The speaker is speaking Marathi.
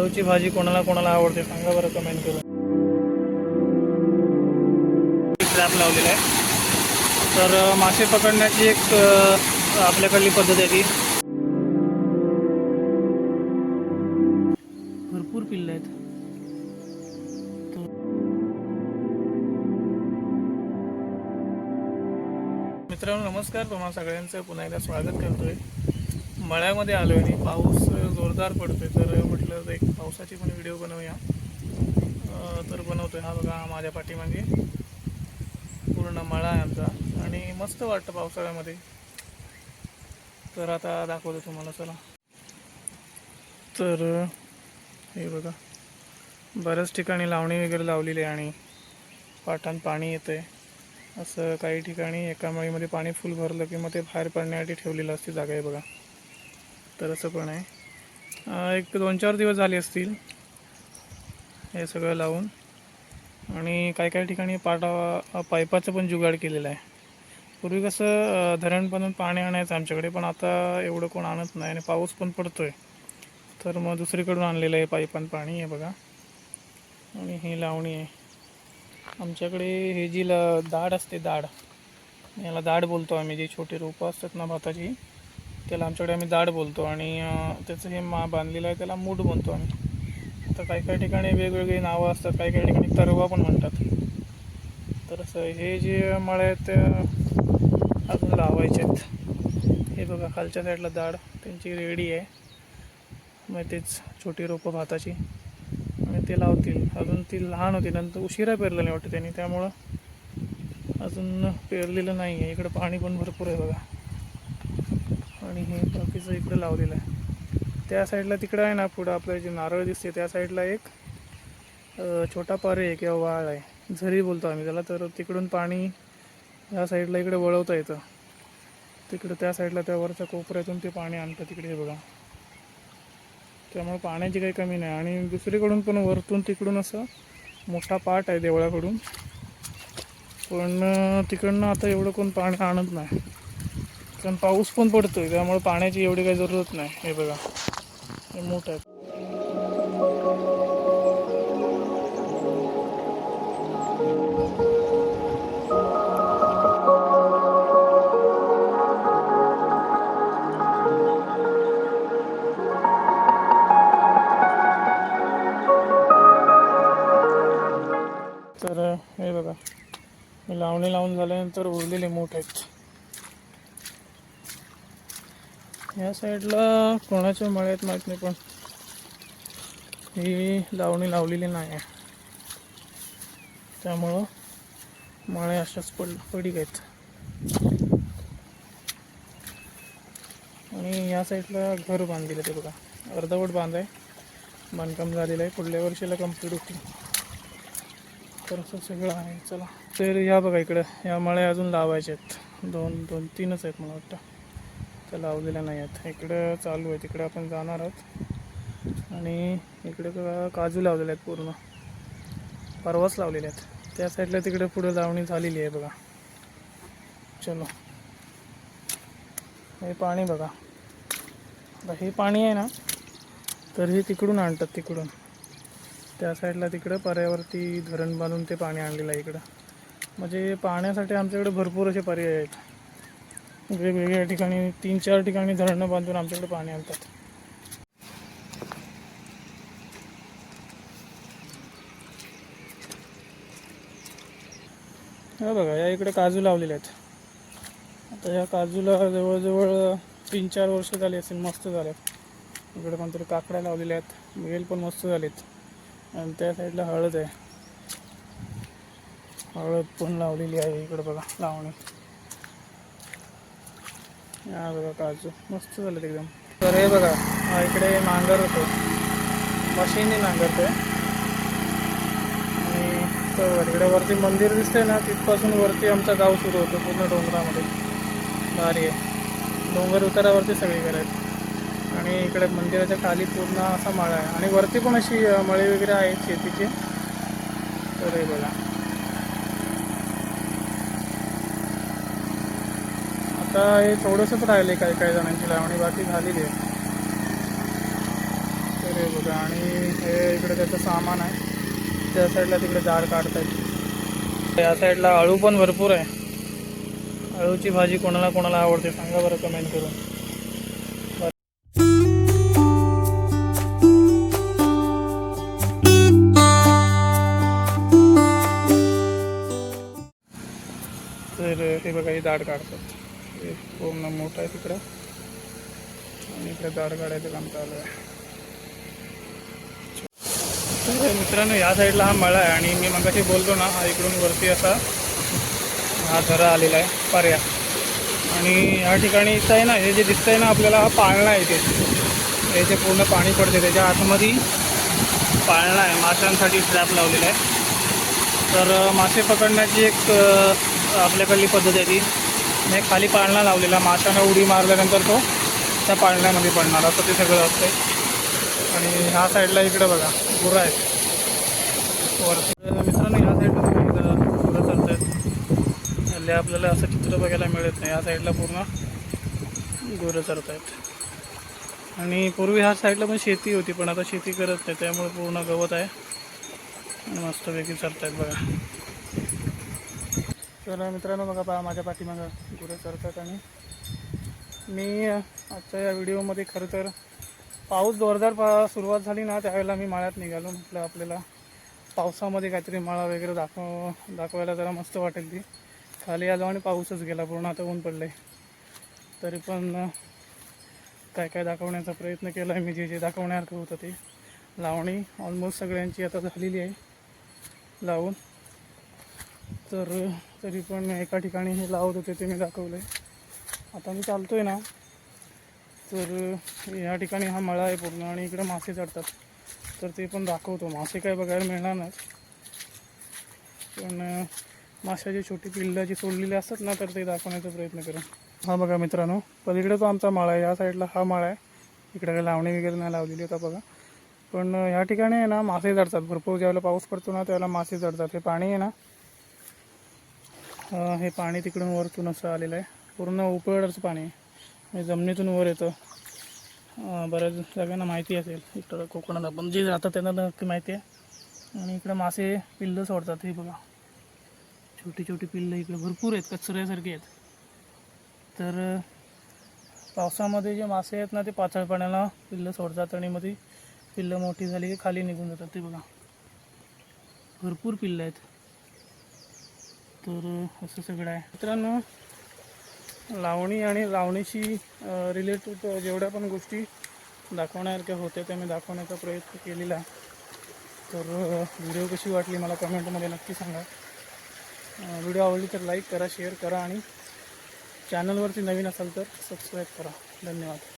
अळूची भाजी कोणाला कोणाला आवडते? सांगा बरं कमेंट करून. ट्रॅप लावलेला आहे. तर मासे पकडण्याची एक आपल्याकडली पद्धत आहे ती. भरपूर पिल्लं आहेत. मित्रांनो नमस्कार. तुम्हाला सगळ्यांचं पुन्हा एकदा स्वागत करतोय. मळ्यामध्ये आलो आणि पाऊस जोरदार पडतोय. तर म्हटलं तर एक पावसाची पण व्हिडिओ बनवूया. तर तर बनवतोय हा बघा माझ्या पाठीमागे. पूर्ण मळा आहे आमचा. आणि मस्त वाटतं पावसाळ्यामध्ये. तर आता दाखवतो तुम्हाला चला. तर हे बघा. बऱ्याच ठिकाणी लावणी वगैरे लावलेली आहे आणि पाठांत पाणी येतं आहे असं काही ठिकाणी एका मळीमध्ये पाणी फुल भरलं की मग ते बाहेर पडण्यासाठी ठेवलेलं असते जागा आहे बघा. तर असं पण आहे. एक दोन चार दिवस झाले असतील हे सगळं लावून. आणि काही काही ठिकाणी पाटा पाईपाचं पण जुगाड केलेलं आहे. पूर्वी कसं अं, पाणी आणायचं आमच्याकडे पण आता एवढं कोण आणत नाही आणि पाऊस पण पडतो आहे तर मग दुसरीकडून आणलेलं आहे पाईपान पाणी आहे बघा. आणि ही लावणी आहे. आमच्याकडे हे जी ल दाढ असते दाढ याला दाढ बोलतो आम्ही जी छोटी रोपं असतात ना भाताची त्याला आमच्याकडे आम्ही दाढ बोलतो आणि त्याचं हे मा बांधलेलं आहे त्याला मूठ म्हणतो आम्ही. आता काही काही ठिकाणी वेगवेगळी नावं असतात काही काही ठिकाणी तरवा पण म्हणतात. तर असं हे जे मळे आहेत ते अजून लावायचे आहेत. हे बघा खालच्या साईडला दाढ त्यांची रेडी आहे. मग तेच छोटी रोपं भाताची. आणि ते लावतील. अजून ती लहान होती नंतर उशिरा पेरलं नाही वाटतं त्यांनी त्यामुळं अजून पेरलेलं नाही आहे इकडं पाणी पण भरपूर आहे बघा. आणि हे बाकीचं इकडं लावलेलं आहे. त्या साईडला तिकडं आहे ना पुढं आपलं जे नारळ दिसते त्या साईडला एक छोटा पारे आहे किंवा वाळ आहे. झरी बोलतो आम्ही त्याला तर तिकडून पाणी या साईडला इकडे वळवता येतं. तिकडं त्या साईडला त्या वरच्या कोपऱ्यातून ते पाणी आणतं तिकडे बघा. त्यामुळे पाण्याची काही कमी नाही. आणि दुसरीकडून पण वरतून तिकडून असं मोठा पाट आहे देवळाकडून. पण तिकडनं आता एवढं कोण पाणी आणत नाही. कारण पाऊस पण पडतोय त्यामुळे पाण्याची एवढी काही जरूरत नाही. हे बघा. हे मोठं आहे. तर हे बघा. लावणी लावून झाल्यानंतर उरलेले मोठ आहेत. या साईडला कोणाच्या मळ्यात माहीत नाही पण ही लावणी लावलेली नाही आहे त्यामुळं मळे अशाच पड पडी आहेत. आणि या साईडला घर बांधलेलं ते बघा. अर्धवट बांध आहे. बांधकाम झालेलं आहे. पुढल्या वर्षीला कंप्लीट होतील. तर असं सगळं आहे. चला. तर या बघा इकडं. या मळे अजून लावायचे आहेत. दोन दोन तीनच आहेत मला वाटतं. त्या लावलेल्या नाही आहेत इकडं चालू आहे. तिकडे आपण जाणार आहोत. आणि इकडे काजू लावलेले आहेत पूर्ण. परवाच लावलेले आहेत. त्या साईडला तिकडे पुढे लावणी झालेली आहे बघा. चलो. हे पाणी बघा. आता हे पाणी आहे ना तर हे तिकडून आणतात तिकडून. त्या साईडला तिकडं पर्यावरती धरण बांधून ते पाणी आणलेलं आहे इकडं. म्हणजे पाण्यासाठी आमच्याकडे भरपूर असे पर्याय आहेत. वेगवेगळ्या ठिकाणी तीन चार ठिकाणी धरणं बांधून आमच्याकडे पाणी आणतात. हा बघा या इकडे काजू लावलेले आहेत. आता या काजूला जवळजवळ तीन चार वर्ष झाली असेल मस्त झाल्यात इकडे कोणतरी काकड्या लावलेल्या आहेत. वेल पण मस्त झालेत. आणि त्या साईडला हळद आहे. हळद पण लावलेली आहे इकडे बघा लावणी. हा बघा काजू. मस्त झालं एकदम. तर हे बघा हा इकडे नांगर होतो. मशीनने नांगरते आणि इकडे वरती मंदिर दिसतंय ना तिथपासून वरती आमचा गाव सुरू होतो पूर्ण डोंगरामध्ये. भारी आहे. डोंगर उतारावरती सगळी घर आहेत. आणि इकडे मंदिराच्या खाली पूर्ण असा माळा आहे. आणि वरती पण अशी मळी वगैरे आहेत शेतीची. तर हे बघा. आता हे थोडंसंच राहिले काही काही जणांची लावणी बाकी झालेली आहे. तर हे बघा आणि हे इकडे त्याचं सामान आहे. त्या साईडला तिकडे झाड काढतायत. या साईडला अळू पण भरपूर आहे. अळूची भाजी कोणाला कोणाला आवडते सांगा बरं कमेंट करून. हे बघा हे दाढ काढतात. हे पूर्ण मोठं आहे तिकडं. आणि इकडे दाढ काढायचं काम चालू आहे. तर मित्रांनो या साईडला हा मळा आहे आणि मी मगाशी बोलतो ना हा इकडून वरती असा हा झरा आलेला आहे पर्या. आणि या ठिकाणी इथं आहे ना हे जे दिसतंय ना आपल्याला हा पाळणा आहे ते हे पूर्ण पाणी पडते त्याच्या आतमध्ये पाळणा आहे. माशांसाठी ट्रॅप लावलेला आहे. तर मासे पकडण्याची एक आपल्याकडली पद्धत आहे ती. नाही खाली पाळणा लावलेला. माशानं उडी मारल्यानंतर तो त्या पाळण्यामध्ये पडणार. असं ते सगळं असतं आणि ह्या साईडला इकडं बघा गुरं आहेत. वरती. मित्रांनो ह्या साईडला इकडं गुरं चालत आहेत हल्ली आपल्याला असं चित्र बघायला मिळत नाही. या साईडला पूर्ण गुरं चरत आहेत आणि पूर्वी ह्या साईडला पण शेती होती पण आता शेती करत नाही. त्यामुळे पूर्ण गवत आहे. मस्तपैकी चालत आहेत बघा. तर मित्रांनो बघा पहा माझ्या पाठीमागं गुरं चरतात आणि मी आजच्या या व्हिडिओमध्ये खरं तर पाऊस जोरदार पा सुरुवात झाली ना त्यावेळेला मी माळ्यात निघालो. म्हटलं आपल्याला पावसामध्ये काहीतरी माळा वगैरे दाखव दाखवायला जरा मस्त वाटेल ती. खाली आलो आणि पाऊसच गेला पूर्ण आता ऊन पडलं आहे तरी पण काय काय दाखवण्याचा प्रयत्न केला आहे मी जे जे दाखवण्यासारखं होतं ते. लावणी ऑलमोस्ट सगळ्यांची आता झालेली आहे. लावून. तर तरी पण एका ठिकाणी हे लावत होते ते मी दाखवलं आहे आता मी चालतो आहे ना तर या ठिकाणी हा मळा आहे पूर्ण आणि इकडे मासे चढतात. तर ते पण दाखवतो. मासे काय बघायला मिळणार नाही पण माशाची छोटी पिल्लं जी सोडलेली असतात ना तर ते दाखवण्याचा प्रयत्न करा हा बघा मित्रांनो पलीकडे तो आमचा माळा आहे या साईडला हा माळा आहे. इकडे काही लावणी वगैरे नाही लावलेली होता बघा. पण ह्या ठिकाणी आहे ना मासे चढतात. भरपूर ज्यावेळेला पाऊस पडतो ना त्यावेळेला मासे चढतात. हे पाणी आहे ना हे पाणी तिकडून वरतून असं आलेलं आहे. पूर्ण उपळचं पाणी आहे. जमिनीतून वर येतं. बऱ्याच सगळ्यांना माहिती असेल. इकडं कोकणात आपण जे राहतात त्यांना नक्की माहिती आहे. आणि इकडं मासे पिल्लं सोडतात. हे बघा. छोटी छोटी पिल्लं इकडे भरपूर आहेत. कचऱ्यासारखी आहेत. तर पावसामध्ये जे मासे आहेत ना ते पातळ पाण्याला पिल्लं सोडतात आणि मग ती पिल्लं मोठी झाली की खाली निघून जातात. ते बघा. भरपूर पिल्लं आहेत. तर असं सगळं आहे. मित्रांनो लावणी आणि लावणीशी रिलेटेड जेवढ्या पण गोष्टी दाखवण्यासारख्या होत्या त्या मी दाखवण्याचा प्रयत्न केलेला तर व्हिडिओ कशी वाटली मला कमेंटमध्ये नक्की सांगा. व्हिडिओ आवडली तर लाईक करा शेअर करा आणि चॅनलवरती नवीन असाल तर सबस्क्राईब करा. धन्यवाद.